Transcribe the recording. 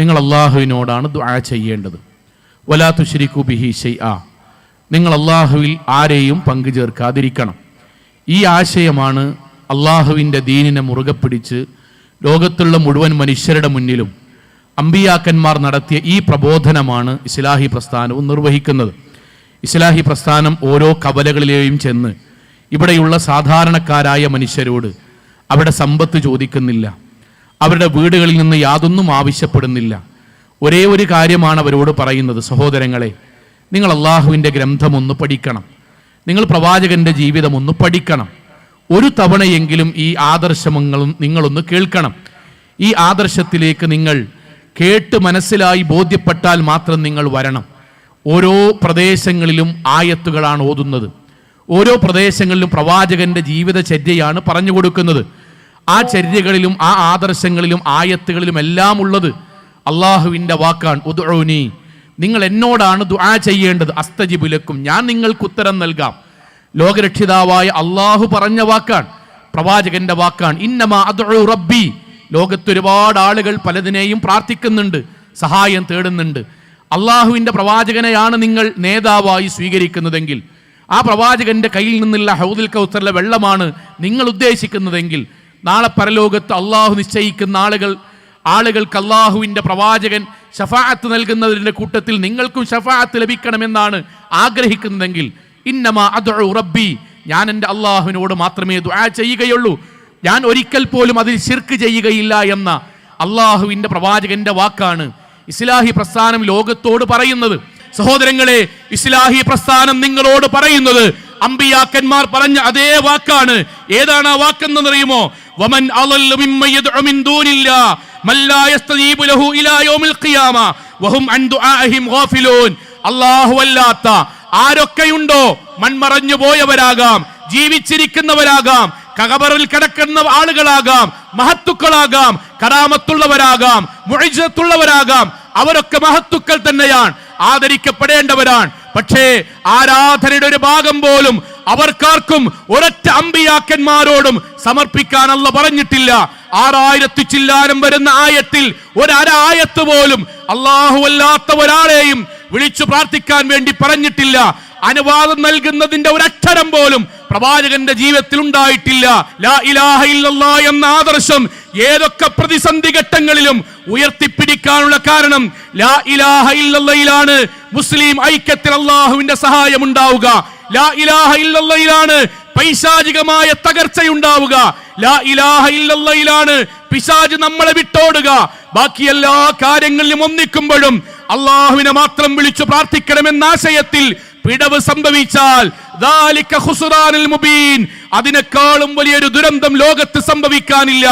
നിങ്ങൾ അള്ളാഹുവിനോടാണ് ദുആ ചെയ്യേണ്ടത്. വലാ ശരിക്കു ബിഹി ഷെയ് ആ നിങ്ങൾ അള്ളാഹുവിൽ ആരെയും പങ്കു ചേർക്കാതിരിക്കണം. ഈ ആശയമാണ് അള്ളാഹുവിന്റെ ദീനിനെ മുറുകെ പിടിച്ച് ലോകത്തുള്ള മുഴുവൻ മനുഷ്യരുടെ മുന്നിലും അമ്പിയാക്കന്മാർ നടത്തിയ ഈ പ്രബോധനമാണ് ഇസ്ലാഹി പ്രസ്ഥാനവും നിർവഹിക്കുന്നത്. ഇസ്ലാഹി പ്രസ്ഥാനം ഓരോ കവലകളിലെയും ചെന്ന് ഇവിടെയുള്ള സാധാരണക്കാരായ മനുഷ്യരോട് അവിടെ സമ്പത്ത് ചോദിക്കുന്നില്ല. അവരുടെ വീടുകളിൽ നിന്ന് യാതൊന്നും ആവശ്യപ്പെടുന്നില്ല. ഒരേ ഒരു കാര്യമാണ് അവരോട് പറയുന്നത് സഹോദരങ്ങളെ നിങ്ങൾ അള്ളാഹുവിന്റെ ഗ്രന്ഥം ഒന്ന് പഠിക്കണം. നിങ്ങൾ പ്രവാചകന്റെ ജീവിതം ഒന്ന് പഠിക്കണം. ഒരു തവണയെങ്കിലും ഈ ആദർശങ്ങളും നിങ്ങളൊന്ന് കേൾക്കണം. ഈ ആദർശത്തിലേക്ക് നിങ്ങൾ കേട്ട് മനസ്സിലായി ബോധ്യപ്പെട്ടാൽ മാത്രം നിങ്ങൾ വരണം. ഓരോ പ്രദേശങ്ങളിലും ആയത്തുകളാണ് ഓതുന്നത്. ഓരോ പ്രദേശങ്ങളിലും പ്രവാചകന്റെ ജീവിതചര്യയാണ് പറഞ്ഞു കൊടുക്കുന്നത്. ആ ചര്യകളിലും ആ ആദർശങ്ങളിലും ആയത്തുകളിലും എല്ലാം ഉള്ളത് അള്ളാഹുവിന്റെ വാക്കാണ്. ഉദ്ഊനി. നിങ്ങൾ എന്നോടാണ് ദുആ ചെയ്യേണ്ടത്. അസ്തജിബുലക്കും ഞാൻ നിങ്ങൾക്ക് ഉത്തരം നൽകാം. ലോകരക്ഷിതാവായ അള്ളാഹു പറഞ്ഞ വാക്കാണ്. പ്രവാചകന്റെ വാക്കാണ്. ഇന്നമാ അദ്ഉ റബ്ബി. ലോകത്ത് ഒരുപാട് ആളുകൾ പലതിനെയും പ്രാർത്ഥിക്കുന്നുണ്ട്. സഹായം തേടുന്നുണ്ട്. അള്ളാഹുവിന്റെ പ്രവാചകനെയാണ് നിങ്ങൾ നേതാവായി സ്വീകരിക്കുന്നതെങ്കിൽ ആ പ്രവാചകന്റെ കയ്യിൽ നിന്നുള്ള ഹൗദിൽ കൗസറിലെ വെള്ളമാണ് നിങ്ങൾ ഉദ്ദേശിക്കുന്നതെങ്കിൽ നാളെ പരലോകത്ത് അള്ളാഹു നിശ്ചയിക്കുന്ന ആളുകൾ ആളുകൾക്ക് അള്ളാഹുവിന്റെ പ്രവാചകൻ ഷഫാഅത്ത് നൽകുന്നതിന്റെ കൂട്ടത്തിൽ നിങ്ങൾക്കും ഷഫാഅത്ത് ലഭിക്കണമെന്നാണ് ആഗ്രഹിക്കുന്നതെങ്കിൽ ഇന്നമാ അത് റബ്ബി ഞാൻ എന്റെ അള്ളാഹുവിനോട് മാത്രമേ ദുആ ചെയ്യുകയുള്ളൂ. ഞാൻ ഒരിക്കൽ പോലും അതിൽ ശിർക്ക് ചെയ്യുകയില്ല എന്ന അള്ളാഹുവിന്റെ പ്രവാചകന്റെ വാക്കാണ് ഇസ്ലാഹി പ്രസ്ഥാനം ലോകത്തോട് പറയുന്നത്. സഹോദരങ്ങളെ ഇസ്ലാഹി പ്രസ്ഥാനം നിങ്ങളോട് പറയുന്നത്. അമ്പിയാക്കന്മാർ പറഞ്ഞ അതേ വാക്കാണ്. ഏതാണ് ആ വാക്കെന്ന് വമൻ അളല്ലു മിമ്മ യദ്ഉ മിൻ മൻ ലാ യസ്തജീബു ലഹു ഇലാ യൗമിൽ ഖിയാമ വഹും അൻ ദുആഇഹിം ഗാഫിലൂൻ അല്ലാഹു അല്ലാത്ത ആരൊക്കെയുണ്ടോ? മൺമറഞ്ഞു പോയവരാകാം ജീവിച്ചിരിക്കുന്നവരാകാം കകബറിൽ കിടക്കുന്ന ആളുകളാകാം മഹത്തുക്കളാകാം കറാമത്തുള്ളവരാകാം മുഴിജത്തുള്ളവരാകാം അവരൊക്കെ മഹത്തുക്കൾ തന്നെയാണ് ആദരിക്കപ്പെടേണ്ടവരാണ്. പക്ഷേ ആരാധനയുടെ ഒരു ഭാഗം പോലും അവർക്കാർക്കും ഒരൊറ്റ അമ്പിയാക്കന്മാരോടും സമർപ്പിക്കാനല്ല പറഞ്ഞിട്ടില്ല. ആറായിരത്തി ചില്ലാനം വരുന്ന ആയത്തിൽ ഒരരായത്ത് പോലും അള്ളാഹു അല്ലാത്ത ഒരാളെയും വിളിച്ചു പ്രാർത്ഥിക്കാൻ വേണ്ടി പറഞ്ഞിട്ടില്ല. അനുവാദം നൽകുന്നതിന്റെ ഒരക്ഷരം പോലും പ്രവാചകന്റെ ജീവിതത്തിൽ ഉണ്ടായിട്ടില്ല. ലാ ഇലാഹ എന്ന ആദർശം ഏതൊക്കെ പ്രതിസന്ധി ഘട്ടങ്ങളിലും ഉയർത്തിപ്പിടിക്കാനുള്ള കാരണം ലാ ഇലാഹ ഇല്ലല്ലയിലാണ്. മുസ്ലിം ഐക്യത്തിൽ അള്ളാഹുവിന്റെ സഹായം ഉണ്ടാവുക. ലാ ഇലാഹ ഇല്ലല്ലയിലാണ് പൈശാചികമായ തകർച്ചയുണ്ടാവുക. ലാ ഇലാഹ ഇല്ലല്ലയിലാണ് പിശാജ് നമ്മളെ വിട്ടോടുക. ബാക്കി എല്ലാ കാര്യങ്ങളിലും ഒന്നിക്കുമ്പോഴും അള്ളാഹുവിനെ മാത്രം വിളിച്ചു പ്രാർത്ഥിക്കണമെന്ന ആശയത്തിൽ പിടവ് സംഭവിച്ചാൽ അതിനേക്കാളും വലിയൊരു ദുരന്തം ലോകത്ത് സംഭവിക്കാനില്ല.